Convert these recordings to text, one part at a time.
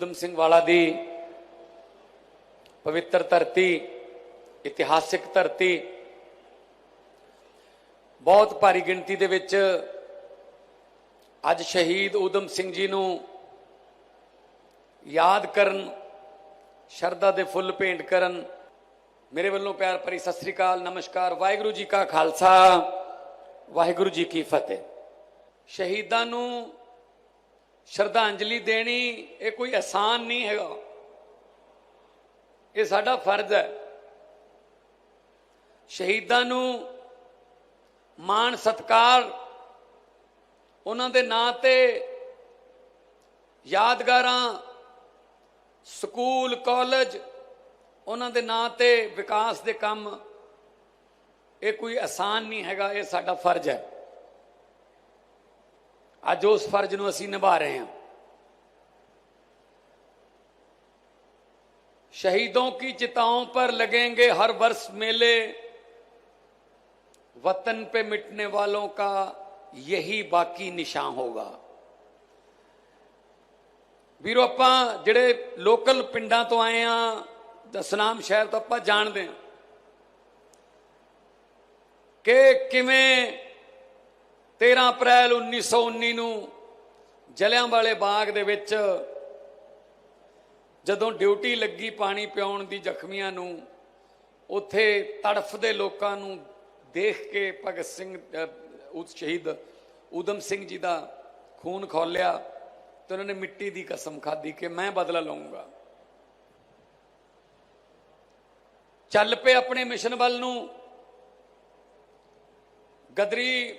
ਊਧਮ ਸਿੰਘ ਵਾਲਾ ਦੀ ਪਵਿੱਤਰ ਧਰਤੀ, ਇਤਿਹਾਸਿਕ ਧਰਤੀ, ਬਹੁਤ ਭਾਰੀ ਗਿਣਤੀ ਦੇ ਵਿੱਚ ਅੱਜ ਸ਼ਹੀਦ ਊਧਮ ਸਿੰਘ ਜੀ ਨੂੰ ਯਾਦ ਕਰਨ, ਸ਼ਰਧਾ ਦੇ ਫੁੱਲ ਭੇਂਟ ਕਰਨ। ਮੇਰੇ ਵੱਲੋਂ ਪਿਆਰ ਭਰੀ ਸਤਿ ਸ੍ਰੀ ਅਕਾਲ, ਨਮਸਕਾਰ, ਵਾਹਿਗੁਰੂ ਜੀ ਕਾ ਖਾਲਸਾ, ਵਾਹਿਗੁਰੂ ਜੀ ਕੀ ਫਤਿਹ। ਸ਼ਹੀਦਾਂ ਨੂੰ ਸ਼ਰਧਾਂਜਲੀ ਦੇਣੀ ਇਹ ਕੋਈ ਆਸਾਨ ਨਹੀਂ ਹੈਗਾ। ਇਹ ਸਾਡਾ ਫਰਜ਼ ਹੈ। ਸ਼ਹੀਦਾਂ ਨੂੰ ਮਾਣ ਸਤਕਾਰ ਉਹਨਾਂ ਦੇ ਨਾਂ ਤੇ ਯਾਦਗਾਰਾਂ, ਸਕੂਲ, ਕਾਲਜ ਉਹਨਾਂ ਦੇ ਨਾਂ ਤੇ ਵਿਕਾਸ ਦੇ ਕੰਮ, ਇਹ ਕੋਈ ਆਸਾਨ ਨਹੀਂ ਹੈਗਾ, ਇਹ ਸਾਡਾ ਫਰਜ਼ ਹੈ। ਅੱਜ ਉਸ ਫਰਜ਼ ਨੂੰ ਅਸੀਂ ਨਿਭਾ ਰਹੇ ਹਾਂ शहीदों की चिताओं पर लगेंगे हर वर्ष मेले वतन पे मिटने वालों का यही ਬਾਕੀ ਨਿਸ਼ਾਨ ਹੋਗਾ ਵੀਰੋ ਆਪਾਂ ਜਿਹੜੇ ਲੋਕਲ ਪਿੰਡਾਂ ਤੋਂ ਆਏ ਆ ਦਸਨਾਮ ਸ਼ਹਿਰ ਤੋਂ ਆਪਾਂ ਜਾਣਦੇ ਹਾਂ ਕਿ ਕਿਵੇਂ 13 ਅਪ੍ਰੈਲ 1919 ਨੂੰ ਜਲਿਆਂਵਾਲੇ ਬਾਗ ਦੇ ਵਿੱਚ ਜਦੋਂ ਡਿਊਟੀ ਲੱਗੀ ਪਾਣੀ ਪਿਉਣ ਦੀ ਜ਼ਖਮੀਆਂ ਨੂੰ ਉੱਥੇ ਤੜਫਦੇ ਲੋਕਾਂ ਨੂੰ ਦੇਖ ਕੇ ਭਗਤ ਸਿੰਘ ਅਹ, ਸ਼ਹੀਦ ਊਧਮ ਸਿੰਘ ਜੀ ਦਾ ਖੂਨ ਖੋਲਿਆ ਤੇ ਉਹਨਾਂ ਨੇ ਮਿੱਟੀ ਦੀ ਕਸਮ ਖਾਧੀ ਕਿ ਮੈਂ ਬਦਲਾ ਲਵਾਂਗਾ ਚੱਲ ਪਏ ਆਪਣੇ ਮਿਸ਼ਨ ਵੱਲ ਨੂੰ। ਗਦਰੀ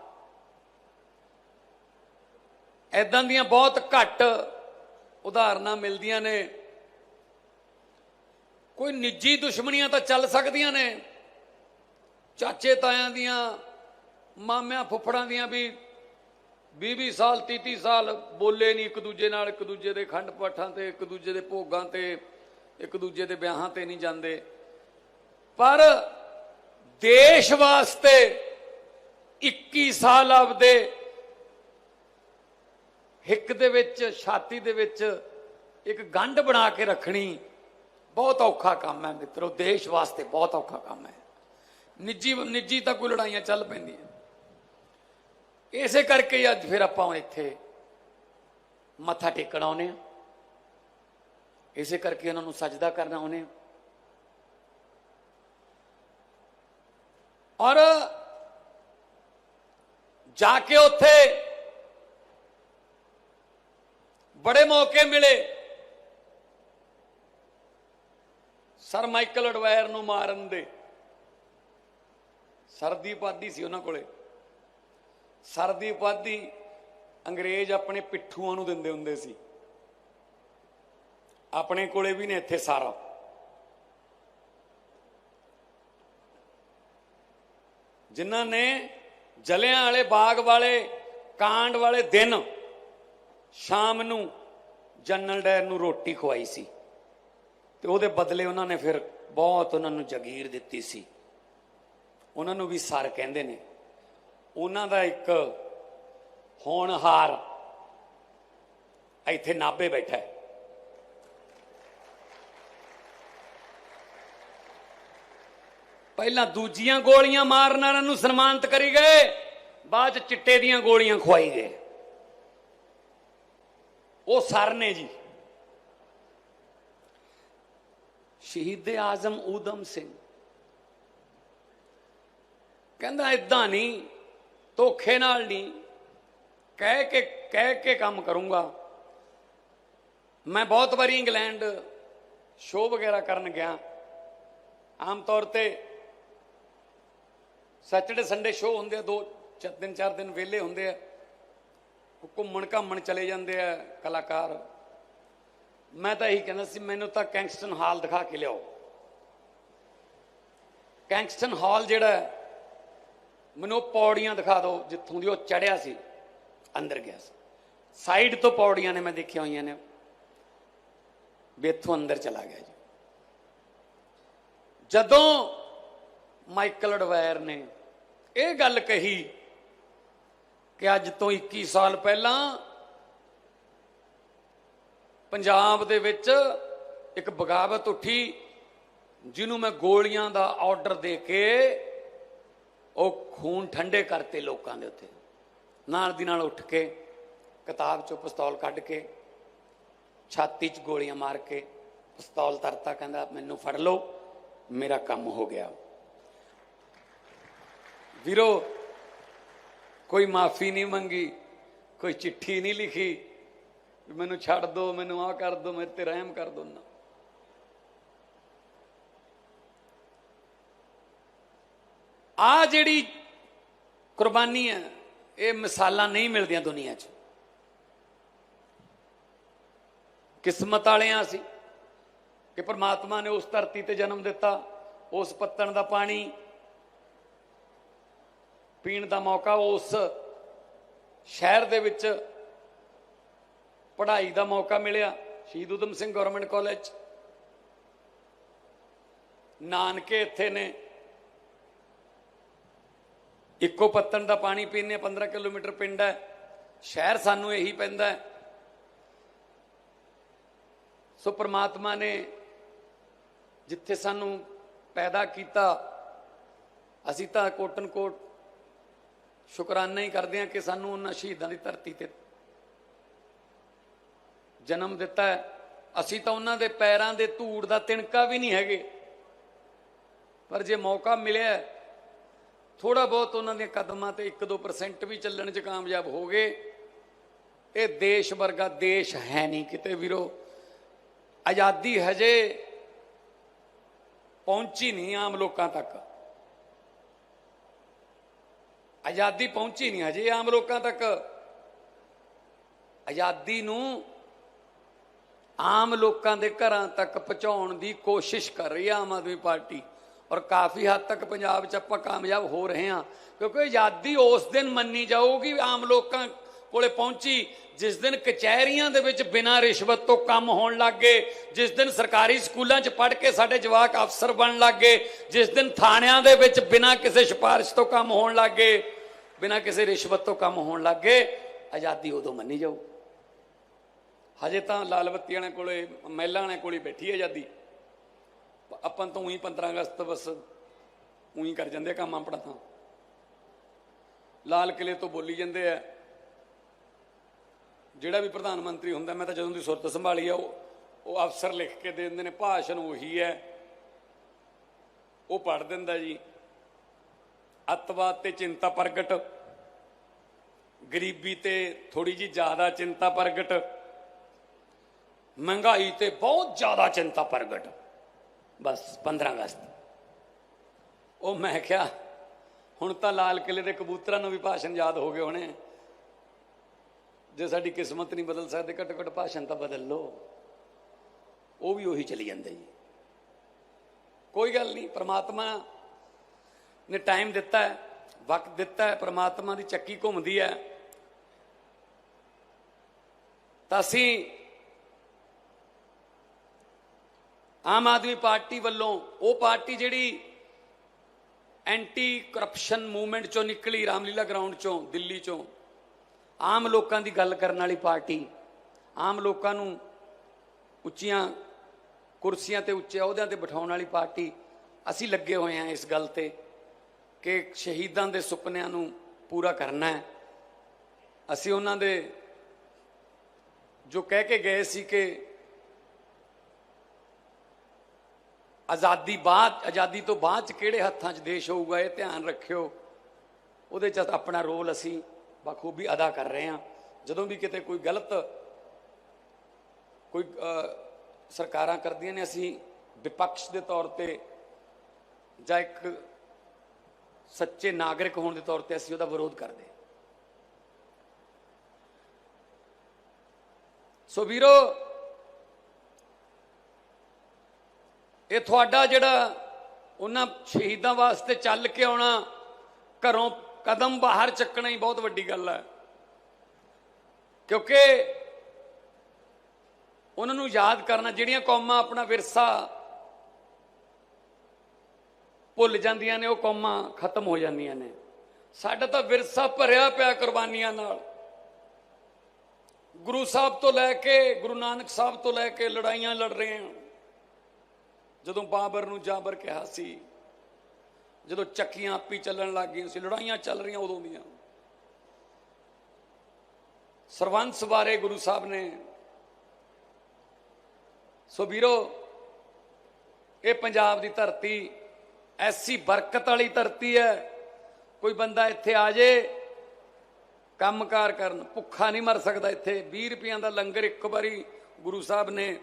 ਐਦਾਂ ਦੀਆਂ ਬਹੁਤ ਘੱਟ ਉਦਾਹਰਨਾਂ ਮਿਲਦੀਆਂ ਨੇ। ਕੋਈ ਨਿੱਜੀ ਦੁਸ਼ਮਣੀਆਂ ਤਾਂ ਚੱਲ ਸਕਦੀਆਂ ਨੇ। ਚਾਚੇ ਤਾਇਆਂ ਦੀਆਂ, ਮਾਮਿਆਂ ਫੁੱਫੜਾਂ ਦੀਆਂ ਵੀ 20-20 ਸਾਲ 30-30 ਸਾਲ ਬੋਲੇ ਨਹੀਂ ਇੱਕ ਦੂਜੇ ਨਾਲ, ਇੱਕ ਦੂਜੇ ਦੇ ਖੰਡ ਪਾਠਾਂ ਤੇ, ਇੱਕ ਦੂਜੇ ਦੇ ਭੋਗਾਂ ਤੇ, ਇੱਕ ਦੂਜੇ ਦੇ ਵਿਆਹਾਂ ਤੇ ਨਹੀਂ ਜਾਂਦੇ। ਪਰ ਦੇਸ਼ ਵਾਸਤੇ 21 ਸਾਲ ਆਪਦੇ ਹਿੱਕ ਦੇ ਵਿੱਚ, ਛਾਤੀ ਦੇ ਵਿੱਚ ਇੱਕ ਗੰਢ ਬਣਾ ਕੇ ਰੱਖਣੀ ਬਹੁਤ ਔਖਾ ਕੰਮ ਹੈ ਮਿੱਤਰੋ, ਦੇਸ਼ ਵਾਸਤੇ ਬਹੁਤ ਔਖਾ ਕੰਮ ਹੈ। ਨਿੱਜੀ ਨਿੱਜੀ ਤਾਂ ਕੋਈ ਲੜਾਈਆਂ ਚੱਲ ਪੈਂਦੀਆਂ। ਇਸੇ ਕਰਕੇ ਅੱਜ ਫਿਰ ਆਪਾਂ ਇੱਥੇ ਮੱਥਾ ਟੇਕਣ ਆਉਨੇ ਆ ਇਸੇ ਕਰਕੇ ਉਹਨਾਂ ਨੂੰ ਸਜਦਾ ਕਰਨਾ ਆਉਨੇ ਆ ਔਰ ਜਾ ਕੇ ਉੱਥੇ ਬੜੇ ਮੌਕੇ ਮਿਲੇ। ਸਰ ਮਾਈਕਲ ਅਡਵਾਇਰ ਨੂੰ ਮਾਰਨ ਦੇ। ਸਰਦੀ ਉਪਾਧੀ ਸੀ ਉਹਨਾਂ ਕੋਲੇ। ਸਰਦੀ ਉਪਾਧੀ ਅੰਗਰੇਜ਼ ਆਪਣੇ ਪਿੱਠੂਆਂ ਨੂੰ ਦਿੰਦੇ ਹੁੰਦੇ ਸੀ। ਆਪਣੇ ਕੋਲੇ ਵੀ ਨੇ ਇੱਥੇ ਸਾਰਾ। ਜਿਨ੍ਹਾਂ ਨੇ ਜਲਿਆਂ ਵਾਲੇ ਬਾਗ ਵਾਲੇ ਕਾਂਡ ਵਾਲੇ ਦਿਨ ਸ਼ਾਮ ਨੂੰ ਜਨਰਲ ਡਾਇਰ ਨੂੰ ਰੋਟੀ ਖਵਾਈ ਸੀ ਤੇ ਉਹਦੇ ਬਦਲੇ ਉਹਨਾਂ ਨੇ ਫਿਰ ਬਹੁਤ ਉਹਨਾਂ ਨੂੰ ਜਗੀਰ ਦਿੱਤੀ ਸੀ। ਉਹਨਾਂ ਨੂੰ ਵੀ ਸਰ ਕਹਿੰਦੇ ਨੇ। ਉਹਨਾਂ ਦਾ ਇੱਕ ਹੋਣਹਾਰ ਇੱਥੇ ਨਾਭੇ ਬੈਠਾ ਹੈ। ਪਹਿਲਾਂ ਦੂਜੀਆਂ ਗੋਲੀਆਂ ਮਾਰਨ ਵਾਲਿਆਂ ਨੂੰ ਸਨਮਾਨਿਤ ਕਰੀ ਗਏ, ਬਾਅਦ ਚ ਚਿੱਟੇ ਦੀਆਂ ਗੋਲੀਆਂ ਖਵਾਈ ਗਏ। ਉਹ ਸਰ ਨੇ ਜੀ। ਸ਼ਹੀਦ ਆਜ਼ਮ ਊਧਮ ਸਿੰਘ। ਕਹਿੰਦਾ ਇਦਾਂ ਨਹੀਂ, ਧੋਖੇ ਨਾਲ ਨਹੀਂ। ਕਹਿ ਕੇ ਕਹਿ ਕੇ ਕੰਮ ਕਰੂੰਗਾ। ਮੈਂ ਬਹੁਤ ਵਾਰੀ ਇੰਗਲੈਂਡ ਸ਼ੋਅ ਵਗੈਰਾ ਕਰਨ ਗਿਆ। ਆਮ ਤੌਰ ਤੇ ਸੈਟਰਡੇ ਸੰਡੇ ਸ਼ੋਅ ਹੁੰਦੇ ਆ, ਦੋ, ਚਾਰ ਦਿਨ ਚਾਰ ਦਿਨ ਵਿਹਲੇ ਹੁੰਦੇ ਆ। ਘੁੰਮਣ ਘਾਮਣ ਚਲੇ ਜਾਂਦੇ ਆ ਕਲਾਕਾਰ। ਮੈਂ ਤਾਂ ਇਹੀ ਕਹਿੰਦਾ ਸੀ, ਮੈਨੂੰ ਤਾਂ ਕੈਂਗਸਟਨ ਹਾਲ ਦਿਖਾ ਕੇ ਲਿਆਓ। ਕੈਂਗਸਟਨ ਹਾਲ ਜਿਹੜਾ ਮੈਨੂੰ ਉਹ ਪੌੜੀਆਂ ਦਿਖਾ ਦਿਓ ਜਿੱਥੋਂ ਦੀ ਉਹ ਚੜਿਆ ਸੀ, ਅੰਦਰ ਗਿਆ ਸੀ। ਸਾਈਡ ਤੋਂ ਪੌੜੀਆਂ ਨੇ ਮੈਂ ਦੇਖੀਆਂ ਹੋਈਆਂ ਨੇ। ਵੀ ਇੱਥੋਂ ਅੰਦਰ ਚਲਾ ਗਿਆ ਜੀ। ਜਦੋਂ ਮਾਈਕਲ ਅਡਵਾਇਰ ਨੇ ਇਹ ਗੱਲ ਕਹੀ ਕਿ ਅੱਜ ਤੋਂ 21 ਸਾਲ ਪਹਿਲਾਂ ਪੰਜਾਬ ਦੇ ਵਿੱਚ ਇੱਕ ਬਗਾਵਤ ਉੱਠੀ, ਜਿਹਨੂੰ ਮੈਂ ਗੋਲੀਆਂ ਦਾ ਆਰਡਰ ਦੇ ਕੇ ਉਹ ਖੂਨ ਠੰਡੇ ਕਰਤੇ ਲੋਕਾਂ ਦੇ ਉੱਤੇ। ਨਾਲ ਦੀ ਨਾਲ ਉੱਠ ਕੇ ਕਿਤਾਬ ਚੋਂ ਪਿਸਤੌਲ ਕੱਢ ਕੇ, ਛਾਤੀ 'ਚ ਗੋਲੀਆਂ ਮਾਰ ਕੇ ਪਿਸਤੌਲ ਤਰਤਾ, ਕਹਿੰਦਾ, ਮੈਨੂੰ ਫੜ ਲਓ, ਮੇਰਾ ਕੰਮ ਹੋ ਗਿਆ। ਵੀਰੋ ਕੋਈ ਮਾਫੀ ਨਹੀਂ ਮੰਗੀ, ਕੋਈ ਚਿੱਠੀ ਨਹੀਂ ਲਿਖੀ, ਵੀ ਮੈਨੂੰ ਛੱਡ ਦਿਓ ਮੈਨੂੰ ਆਹ ਕਰ ਦਿਓ ਮੇਰੇ ਤੇ ਰਹਿਮ ਕਰ ਦਿਓ ਨਾ ਆ ਜਿਹੜੀ ਕੁਰਬਾਨੀ ਹੈ, ਇਹ ਮਿਸਾਲਾਂ ਨਹੀਂ ਮਿਲਦੀਆਂ ਦੁਨੀਆ 'ਚ। ਕਿਸਮਤ ਵਾਲਿਆਂ ਸੀ ਕਿ ਪ੍ਰਮਾਤਮਾ ਨੇ ਉਸ ਧਰਤੀ ਤੇ ਜਨਮ ਦਿੱਤਾ, ਉਸ ਪੱਤਣ ਦਾ ਪਾਣੀ ਪੀਣ ਦਾ ਮੌਕਾ ਉਸ ਸ਼ਹਿਰ ਦੇ ਵਿੱਚ ਪੜ੍ਹਾਈ ਦਾ ਮੌਕਾ ਮਿਲਿਆ, ਸ਼ਹੀਦ ਉਦਮ ਸਿੰਘ ਗਵਰਨਮੈਂਟ ਕਾਲਜ। ਨਾਨਕੇ ਇੱਥੇ ਨੇ। ਇੱਕੋ ਪੱਤਣ ਦਾ ਪਾਣੀ ਪੀਣੇ 15 ਕਿਲੋਮੀਟਰ ਪਿੰਡ ਹੈ। ਸ਼ਹਿਰ ਸਾਨੂੰ ਇਹੀ ਪੈਂਦਾ ਹੈ। ਸੋ ਪ੍ਰਮਾਤਮਾ ਨੇ ਜਿੱਥੇ ਸਾਨੂੰ ਪੈਦਾ ਕੀਤਾ, ਅਸੀਂ ਤਾਂ ਕੋਟਨ ਕੋਟ ਸ਼ੁਕਰਾਨਾ ਹੀ ਕਰਦੇ ਹਾਂ ਕਿ ਸਾਨੂੰ ਉਹਨਾਂ ਸ਼ਹੀਦਾਂ ਦੀ ਧਰਤੀ ਤੇ ਜਨਮ ਦਿੱਤਾ ਹੈ। ਅਸੀਂ ਤਾਂ ਉਹਨਾਂ ਦੇ ਪੈਰਾਂ ਦੇ ਧੂੜ ਦਾ ਤਿਣਕਾ ਵੀ ਨਹੀਂ ਹੈਗੇ। ਪਰ ਜੇ ਮੌਕਾ ਮਿਲਿਆ ਥੋੜਾ ਬਹੁਤ ਉਹਨਾਂ ਦੀਆਂ ਕਦਮਾਂ ਤੇ 1-2% ਵੀ ਚੱਲਣ 'ਚ ਕਾਮਯਾਬ ਹੋ ਗਏ। ਇਹ ਦੇਸ਼ ਵਰਗਾ ਦੇਸ਼ ਹੈ ਨਹੀਂ ਕਿਤੇ ਵੀਰੋ। ਆਜ਼ਾਦੀ ਹਜੇ ਪਹੁੰਚੀ ਨਹੀਂ ਆਮ ਲੋਕਾਂ ਤੱਕ। ਆਜ਼ਾਦੀ ਪਹੁੰਚੀ ਨਹੀਂ ਹਜੇ ਆਮ ਲੋਕਾਂ ਤੱਕ। ਆਜ਼ਾਦੀ ਨੂੰ ਆਮ ਲੋਕਾਂ ਦੇ ਘਰਾਂ ਤੱਕ ਪਹੁੰਚਾਉਣ ਦੀ ਕੋਸ਼ਿਸ਼ ਕਰ ਰਹੀ ਹੈ ਆਮ ਆਦਮੀ ਪਾਰਟੀ। ਔਰ ਕਾਫੀ ਹੱਦ ਤੱਕ ਪੰਜਾਬ 'ਚ ਆਪਾਂ ਕਾਮਯਾਬ ਹੋ ਰਹੇ ਹਾਂ। ਕਿਉਂਕਿ ਆਜ਼ਾਦੀ ਉਸ ਦਿਨ ਮੰਨੀ ਜਾਊਗੀ ਆਮ ਲੋਕਾਂ ਕੋਲੇ ਪਹੁੰਚੀ, ਜਿਸ ਦਿਨ ਕਚਹਿਰੀਆਂ ਦੇ ਵਿੱਚ ਬਿਨਾਂ ਰਿਸ਼ਵਤ ਤੋਂ ਕੰਮ ਹੋਣ ਲੱਗੇ ਜਿਸ ਦਿਨ ਸਰਕਾਰੀ ਸਕੂਲਾਂ 'ਚ ਪੜ੍ਹ ਕੇ ਸਾਡੇ ਜਵਾਕ ਅਫਸਰ ਬਣਨ ਲੱਗੇ ਜਿਸ ਦਿਨ ਥਾਣਿਆਂ ਦੇ ਵਿੱਚ ਬਿਨਾਂ ਕਿਸੇ ਸਿਫਾਰਿਸ਼ ਤੋਂ ਕੰਮ ਹੋਣ ਲੱਗੇ ਬਿਨਾਂ ਕਿਸੇ ਰਿਸ਼ਵਤ ਤੋਂ ਕੰਮ ਹੋਣ ਲੱਗੇ ਆਜ਼ਾਦੀ ਉਦੋਂ ਮੰਨੀ ਜਾਊ। ਹਜੇ ਤਾਂ ਲਾਲ ਬੱਤੀ ਵਾਲਿਆਂ ਕੋਲੇ, ਮਹਿਲਾ ਵਾਲਿਆਂ ਕੋਲੇ ਬੈਠੀ ਆਜ਼ਾਦੀ। ਆਪਾਂ ਤਾਂ ਉਹੀ 15 ਅਗਸਤ ਬਸ ਉਹੀ ਕਰ ਜਾਂਦੇ ਆ ਕੰਮ ਆਪਣਾ ਤਾਂ। ਲਾਲ ਕਿਲੇ ਤੋਂ ਬੋਲੀ ਜਾਂਦੇ ਆ। ਜਿਹੜਾ ਵੀ ਪ੍ਰਧਾਨ ਮੰਤਰੀ ਹੁੰਦਾ, ਮੈਂ ਤਾਂ ਜਦੋਂ ਦੀ ਸੁਰਤ ਸੰਭਾਲੀ ਆ, ਉਹ ਉਹ ਅਫਸਰ ਲਿਖ ਕੇ ਦੇ ਦਿੰਦੇ ਨੇ, ਭਾਸ਼ਣ ਉਹੀ ਹੈ। ਉਹ ਪੜ ਦਿੰਦਾ ਜੀ। ਅੱਤਵਾਦ ਤੇ ਚਿੰਤਾ ਪ੍ਰਗਟ, ਗਰੀਬੀ ਤੇ ਥੋੜੀ ਜੀ ਜ਼ਿਆਦਾ ਚਿੰਤਾ ਪ੍ਰਗਟ, ਮਹਿੰਗਾਈ ਤੇ ਬਹੁਤ ਜ਼ਿਆਦਾ ਚਿੰਤਾ ਪ੍ਰਗਟ। ਬਸ 15 ਅਗਸਤ। ਉਹ ਮੈਂ ਕਿਹਾ, ਹੁਣ ਤਾਂ ਲਾਲ ਕਿਲੇ ਦੇ ਕਬੂਤਰਾਂ ਨੂੰ ਵੀ ਭਾਸ਼ਣ ਯਾਦ ਹੋ ਗਏ ਹੋਣੇ। ਜੇ ਸਾਡੀ ਕਿਸਮਤ ਨਹੀਂ ਬਦਲ ਸਕਦੇ ਘੱਟੋ ਘੱਟ ਭਾਸ਼ਣ ਤਾਂ ਬਦਲ ਲਓ। ਉਹ ਵੀ ਉਹੀ ਚਲੀ ਜਾਂਦੇ ਜੀ। ਕੋਈ ਗੱਲ ਨਹੀਂ, ਪ੍ਰਮਾਤਮਾ ਨੇ ਟਾਈਮ ਦਿੱਤਾ ਹੈ, ਵਕਤ ਦਿੱਤਾ ਹੈ, ਪ੍ਰਮਾਤਮਾ ਦੀ ਚੱਕੀ ਘੁੰਮਦੀ ਹੈ। ਤਾਂ ਅਸੀਂ ਆਮ ਆਦਮੀ ਪਾਰਟੀ ਵੱਲੋਂ ਉਹ ਪਾਰਟੀ ਜਿਹੜੀ ਐਂਟੀ ਕਰਪਸ਼ਨ ਮੂਵਮੈਂਟ ਚੋਂ ਨਿਕਲੀ, ਰਾਮਲੀਲਾ ਗਰਾਊਂਡ ਚੋਂ, ਦਿੱਲੀ ਚੋਂ ਆਮ ਲੋਕਾਂ ਦੀ ਗੱਲ ਕਰਨ ਵਾਲੀ ਪਾਰਟੀ, ਆਮ ਲੋਕਾਂ ਨੂੰ ਉੱਚੀਆਂ ਕੁਰਸੀਆਂ ਤੇ ਉੱਚੇ ਅਹੁਦਿਆਂ ਤੇ ਬਿਠਾਉਣ ਵਾਲੀ ਪਾਰਟੀ, ਅਸੀਂ ਲੱਗੇ ਹੋਏ ਹਾਂ ਇਸ ਗੱਲ ਤੇ ਕਿ ਸ਼ਹੀਦਾਂ ਦੇ ਸੁਪਨਿਆਂ ਨੂੰ ਪੂਰਾ ਕਰਨਾ ਹੈ। ਅਸੀਂ ਉਹਨਾਂ ਦੇ ਜੋ ਕਹਿ ਕੇ ਗਏ ਸੀ ਕਿ ਆਜ਼ਾਦੀ ਬਾਅਦ, ਆਜ਼ਾਦੀ ਤੋਂ ਬਾਅਦ ਚ ਕਿਹੜੇ ਹੱਥਾਂ 'ਚ ਦੇਸ਼ ਹੋਊਗਾ, ਇਹ ਧਿਆਨ ਰੱਖਿਓ। ਉਹਦੇ 'ਚ ਆਪਣਾ ਰੋਲ ਅਸੀਂ ਬਖੂਬੀ ਅਦਾ ਕਰ ਰਹੇ ਹਾਂ। ਜਦੋਂ ਵੀ ਕਿਤੇ ਕੋਈ ਗਲਤ, ਕੋਈ ਸਰਕਾਰਾਂ ਕਰਦੀਆਂ ਨੇ, ਅਸੀਂ ਵਿਪਕਸ਼ ਦੇ ਤੌਰ ਤੇ ਜਾਂ ਇੱਕ ਸੱਚੇ ਨਾਗਰਿਕ ਹੋਣ ਦੇ ਤੌਰ ਤੇ ਅਸੀਂ ਉਹਦਾ ਵਿਰੋਧ ਕਰਦੇ ਸੋ ਵੀਰੋ, ਇਹ ਤੁਹਾਡਾ ਜਿਹੜਾ ਉਹਨਾਂ ਸ਼ਹੀਦਾਂ ਵਾਸਤੇ ਚੱਲ ਕੇ ਆਉਣਾ ਘਰੋਂ ਕਦਮ ਬਾਹਰ ਚੱਕਣਾ ਹੀ ਬਹੁਤ ਵੱਡੀ ਗੱਲ ਹੈ। ਕਿਉਂਕਿ ਉਹਨਾਂ ਨੂੰ ਯਾਦ ਕਰਨਾ, ਜਿਹੜੀਆਂ ਕੌਮਾਂ ਆਪਣਾ ਵਿਰਸਾ ਭੁੱਲ ਜਾਂਦੀਆਂ ਨੇ, ਉਹ ਕੌਮਾਂ ਖਤਮ ਹੋ ਜਾਂਦੀਆਂ ਨੇ। ਸਾਡਾ ਤਾਂ ਵਿਰਸਾ ਭਰਿਆ ਪਿਆ ਕੁਰਬਾਨੀਆਂ ਨਾਲ। ਗੁਰੂ ਸਾਹਿਬ ਤੋਂ ਲੈ ਕੇ, ਗੁਰੂ ਨਾਨਕ ਸਾਹਿਬ ਤੋਂ ਲੈ ਕੇ ਲੜਾਈਆਂ ਲੜ ਰਹੇ ਹਾਂ। ਜਦੋਂ ਬਾਬਰ ਨੂੰ ਜਾਬਰ ਕਿਹਾ ਸੀ ਜਦੋਂ ਚੱਕੀਆਂ ਆਪੀ ਚੱਲਣ ਲੱਗ ਗਈਆਂ ਸੀ, ਲੜਾਈਆਂ ਚੱਲ ਰਹੀਆਂ ਉਦੋਂ ਦੀਆਂ। ਸਰਵੰਸ ਬਾਰੇ ਗੁਰੂ ਸਾਹਿਬ ਨੇ, ਸੋ ਵੀਰੋ, ਇਹ ਪੰਜਾਬ ਦੀ ਧਰਤੀ ਐਸੀ ਬਰਕਤ ਵਾਲੀ ਧਰਤੀ ਹੈ, ਕੋਈ ਬੰਦਾ ਇੱਥੇ ਆ ਜੇ, ਕੰਮਕਾਰ ਕਰਨ, ਭੁੱਖਾ ਨਹੀਂ ਮਰ ਸਕਦਾ ਇੱਥੇ। 20 ਰੁਪਈਆਂ ਦਾ ਲੰਗਰ ਇੱਕ ਵਾਰੀ ਗੁਰੂ ਸਾਹਿਬ ਨੇ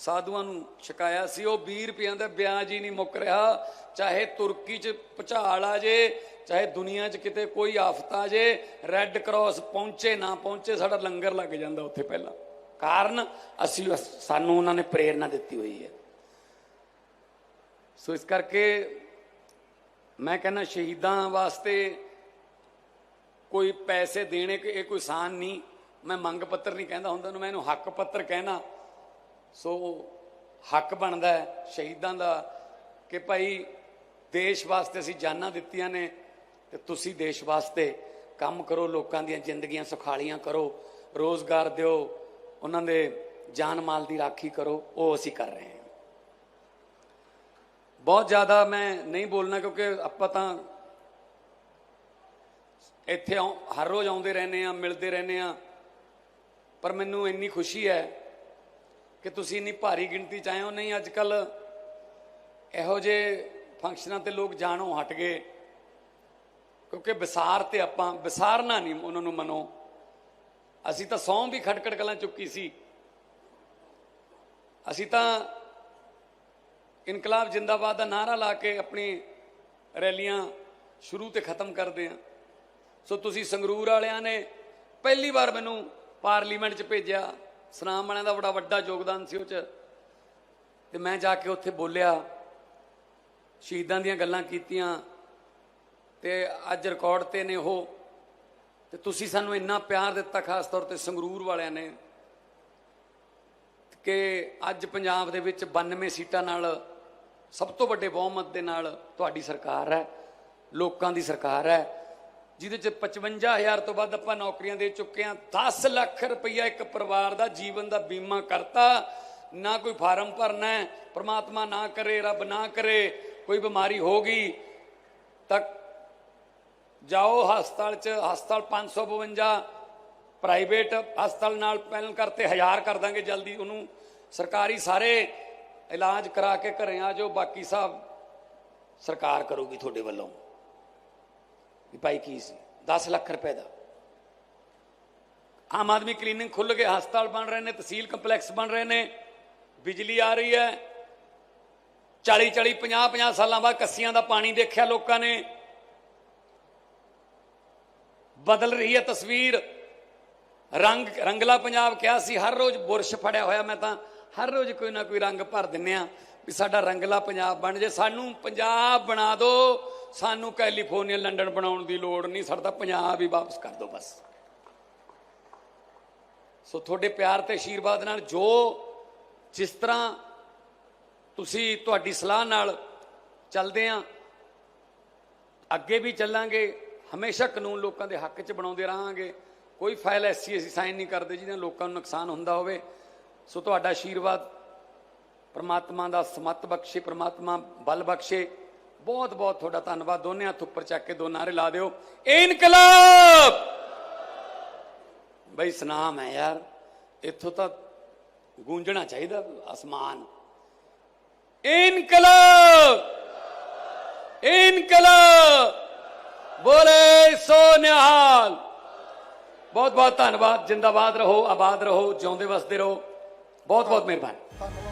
ਸਾਧੂਆਂ ਨੂੰ ਛਕਾਇਆ ਸੀ, ਉਹ 20 ਰੁਪਈਆਂ ਦਾ ਵਿਆਜ ਹੀ ਨਹੀਂ ਮੁੱਕ ਰਿਹਾ। ਚਾਹੇ ਤੁਰਕੀ 'ਚ ਭੁਚਾਲ ਆ ਜੇ, ਚਾਹੇ ਦੁਨੀਆ 'ਚ ਕਿਤੇ ਕੋਈ ਆਫਤ ਆ ਜੇ ਰੈੱਡ ਕਰਾਸ ਪਹੁੰਚੇ, ਨਾ ਪਹੁੰਚੇ, ਸਾਡਾ ਲੰਗਰ ਲੱਗ ਜਾਂਦਾ ਉੱਥੇ ਪਹਿਲਾਂ। ਕਾਰਨ ਅਸੀਂ ਸਾਨੂੰ ਉਹਨਾਂ ਨੇ ਪ੍ਰੇਰਣਾ ਦਿੱਤੀ ਹੋਈ ਹੈ। ਸੋ ਇਸ ਕਰਕੇ ਮੈਂ ਕਹਿੰਦਾ ਸ਼ਹੀਦਾਂ ਵਾਸਤੇ ਕੋਈ ਪੈਸੇ ਦੇਣੇ ਇਹ ਕੋਈ ਸਾਨ ਨਹੀਂ। ਮੈਂ ਮੰਗ ਪੱਤਰ ਨਹੀਂ ਕਹਿੰਦਾ ਹੁੰਦਾ, ਨੂੰ ਮੈਂ ਇਹਨੂੰ ਹੱਕ ਪੱਤਰ ਕਹਿਣਾ। ਸੋ ਹੱਕ ਬਣਦਾ ਹੈ ਸ਼ਹੀਦਾਂ ਦਾ ਕਿ ਭਾਈ ਦੇਸ਼ ਵਾਸਤੇ ਅਸੀਂ ਜਾਨਾਂ ਦਿੱਤੀਆਂ ਨੇ ਤੇ ਤੁਸੀਂ ਦੇਸ਼ ਵਾਸਤੇ ਕੰਮ ਕਰੋ, ਲੋਕਾਂ ਦੀਆਂ ਜ਼ਿੰਦਗੀਆਂ ਸੁਖਾਲੀਆਂ ਕਰੋ, ਰੋਜ਼ਗਾਰ ਦਿਓ, ਉਹਨਾਂ ਦੇ ਜਾਨ ਮਾਲ ਦੀ ਰਾਖੀ ਕਰੋ, ਉਹ ਅਸੀਂ ਕਰ ਰਹੇ ਹਾਂ। ਬਹੁਤ ਜ਼ਿਆਦਾ ਮੈਂ ਨਹੀਂ ਬੋਲਣਾ ਕਿਉਂਕਿ ਆਪਾਂ ਤਾਂ ਇੱਥੇ ਆਉ- ਹਰ ਰੋਜ਼ ਆਉਂਦੇ ਰਹਿੰਦੇ ਆ ਮਿਲਦੇ ਰਹਿੰਦੇ ਆ ਪਰ ਮੈਨੂੰ ਇੰਨੀ ਖੁਸ਼ੀ ਹੈ ਕਿ ਤੁਸੀਂ ਇੰਨੀ ਭਾਰੀ ਗਿਣਤੀ ਚ ਆਏ ਹੋ? ਨਹੀਂ ਅੱਜ ਕੱਲ ਇਹੋ ਜਿਹੇ ਫੰਕਸ਼ਨਾਂ ਤੇ ਲੋਕ ਜਾਣੋਂ ਹਟ ਗਏ। ਕਿਉਂਕਿ ਵਿਸਾਰ ਤੇ ਆਪਾਂ ਵਿਸਾਰਨਾ ਨਹੀਂ ਉਹਨਾਂ ਨੂੰ ਮਨੋ। ਅਸੀਂ ਤਾਂ ਸੌਂ ਵੀ ਖਟਕੜ ਕਲਾਂ ਚੁੱਕੀ ਸੀ। ਅਸੀਂ ਤਾਂ ਇਨਕਲਾਬ ਜਿੰਦਾਬਾਦ ਦਾ ਨਾਰਾ ਲਾ ਕੇ ਆਪਣੀ ਰੈਲੀਆਂ ਸ਼ੁਰੂ ਤੇ ਖਤਮ ਕਰਦੇ ਆ ਸੋ ਤੁਸੀਂ ਸੰਗਰੂਰ ਵਾਲਿਆਂ ਨੇ ਪਹਿਲੀ ਵਾਰ ਮੈਨੂੰ ਪਾਰਲੀਮੈਂਟ 'ਚ ਭੇਜਿਆ। ਸਨਾਮ ਵਾਲਿਆਂ ਦਾ ਬੜਾ ਵੱਡਾ ਯੋਗਦਾਨ ਸੀ ਉਹ 'ਚ। ਤੇ ਮੈਂ ਜਾ ਕੇ ਉੱਥੇ ਬੋਲਿਆ, ਸ਼ਹੀਦਾਂ ਦੀਆਂ ਗੱਲਾਂ ਕੀਤੀਆਂ, ਤੇ ਅੱਜ ਰਿਕਾਰਡ ਤੇ ਨੇ ਉਹ। ਤੇ ਤੁਸੀਂ ਸਾਨੂੰ ਇੰਨਾ ਪਿਆਰ ਦਿੱਤਾ, ਖਾਸ ਤੌਰ ਤੇ ਸੰਗਰੂਰ ਵਾਲਿਆਂ ਨੇ, ਕਿ ਅੱਜ ਪੰਜਾਬ ਦੇ ਵਿੱਚ 92 ਸੀਟਾਂ ਨਾਲ ਸਭ ਤੋਂ ਵੱਡੇ ਬਹੁਮਤ ਦੇ ਨਾਲ ਤੁਹਾਡੀ ਸਰਕਾਰ ਹੈ, ਲੋਕਾਂ ਦੀ ਸਰਕਾਰ ਹੈ। ਜਿਹਦੇ ਚ 55000 ਤੋਂ ਵੱਧ ਆਪਾਂ ਨੌਕਰੀਆਂ ਦੇ ਚੁੱਕੇ ਹਾਂ। 10 ਲੱਖ ਰੁਪਈਆ ਇੱਕ ਪਰਿਵਾਰ ਦਾ ਜੀਵਨ ਦਾ ਬੀਮਾ ਕਰਤਾ। ਨਾ ਕੋਈ ਫਾਰਮ ਭਰਨਾ ਹੈ, ਪ੍ਰਮਾਤਮਾ ਨਾ ਕਰੇ, ਰੱਬ ਨਾ ਕਰੇ, ਕੋਈ ਬਿਮਾਰੀ ਹੋ ਗਈ, ਤਾਂ ਜਾਓ ਹਸਪਤਾਲ ਚ, ਹਸਪਤਾਲ 552 ਪ੍ਰਾਈਵੇਟ ਹਸਪਤਾਲ ਨਾਲ ਪੈਨਲ ਕਰਤੇ, ਹਜ਼ਾਰ ਕਰ ਦਾਂਗੇ ਜਲਦੀ ਉਹਨੂੰ। ਸਰਕਾਰੀ ਸਾਰੇ ਇਲਾਜ ਕਰਾ ਕੇ ਘਰੇ ਆ ਜਾਓ, ਬਾਕੀ ਸਭ ਸਰਕਾਰ ਕਰੂਗੀ ਤੁਹਾਡੇ ਵੱਲੋਂ। ਵੀ ਭਾਈ ਕੀ ਸੀ? 10 ਲੱਖ ਰੁਪਏ ਦਾ। ਆਮ ਆਦਮੀ ਕਲੀਨਿਕ ਖੁੱਲ ਗਏ ਹਸਪਤਾਲ ਬਣ ਰਹੇ ਨੇ, ਤਹਿਸੀਲ ਕੰਪਲੈਕਸ ਬਣ ਰਹੇ ਨੇ, ਬਿਜਲੀ ਆ ਰਹੀ ਹੈ। 40 40 50 50 ਸਾਲਾਂ ਬਾਅਦ ਕੱਸੀਆਂ ਦਾ ਪਾਣੀ ਦੇਖਿਆ ਲੋਕਾਂ ਨੇ। ਬਦਲ ਰਹੀ ਹੈ ਤਸਵੀਰ। ਰੰਗ, ਰੰਗਲਾ ਪੰਜਾਬ ਕਿਹਾ ਸੀ, ਹਰ ਰੋਜ਼ ਬੁਰਸ਼ ਫੜਿਆ ਹੋਇਆ, ਮੈਂ ਤਾਂ ਹਰ ਰੋਜ਼ ਕੋਈ ਨਾ ਕੋਈ ਰੰਗ ਭਰ ਦਿੰਨੇ ਆ ਵੀ ਸਾਡਾ ਰੰਗਲਾ ਪੰਜਾਬ ਬਣ ਜੇ। ਸਾਨੂੰ ਪੰਜਾਬ ਬਣਾ ਦਿਓ। ਸਾਨੂੰ ਕੈਲੀਫੋਰਨੀਆ, ਲੰਡਨ ਬਣਾਉਣ ਦੀ ਲੋੜ ਨਹੀਂ, ਸਾਡਾ ਪੰਜਾਬ ਹੀ ਵਾਪਸ ਕਰ ਦਿਓ ਬਸ। ਸੋ ਤੁਹਾਡੇ ਪਿਆਰ ਤੇ ਆਸ਼ੀਰਵਾਦ ਨਾਲ ਜੋ ਜਿਸ ਤਰ੍ਹਾਂ ਤੁਸੀਂ ਤੁਹਾਡੀ ਸਲਾਹ ਨਾਲ ਚੱਲਦੇ ਆ, ਅੱਗੇ ਵੀ ਚੱਲਾਂਗੇ, ਹਮੇਸ਼ਾ ਕਾਨੂੰਨ ਲੋਕਾਂ ਦੇ ਹੱਕ 'ਚ ਬਣਾਉਂਦੇ ਰਹਾਂਗੇ, ਕੋਈ ਫਾਈਲ ਐਸੀ ਅਸੀਂ ਸਾਈਨ ਨਹੀਂ ਕਰਦੇ ਜਿਹਦੇ ਲੋਕਾਂ ਨੂੰ ਨੁਕਸਾਨ ਹੁੰਦਾ ਹੋਵੇ। ਸੋ ਤੁਹਾਡਾ ਆਸ਼ੀਰਵਾਦ ਪਰਮਾਤਮਾ ਦਾ ਸਮਤ ਬਖਸ਼ੇ, ਪਰਮਾਤਮਾ ਬਲ ਬਖਸ਼ੇ। ਬਹੁਤ ਬਹੁਤ ਤੁਹਾਡਾ ਧੰਨਵਾਦ। ਦੋਨੇ ਹੱਥ ਉੱਪਰ ਚੱਕ ਕੇ ਦੋ ਨਾਰੇ ਲਾ ਦਿਓ। ਇਨਕਲਾਬ! ਬਈ ਸਨਾਮ ਹੈ ਯਾਰ। ਇੱਥੋਂ ਤਾਂ ਗੂੰਜਣਾ ਚਾਹੀਦਾ, ਅਸਮਾਨ। ਇਨਕਲਾਬ! ਇਨਕਲਾਬ! ਬੋਲੇ ਸੋ ਨਿਹਾਲ। ਬਹੁਤ ਬਹੁਤ ਧੰਨਵਾਦ। ਜਿੰਦਾਬਾਦ ਰਹੋ, ਆਬਾਦ ਰਹੋ, ਜਿਉਂਦੇ ਵਸਦੇ ਰਹੋ। ਬਹੁਤ ਬਹੁਤ ਮਿਹਰਬਾਨੀ।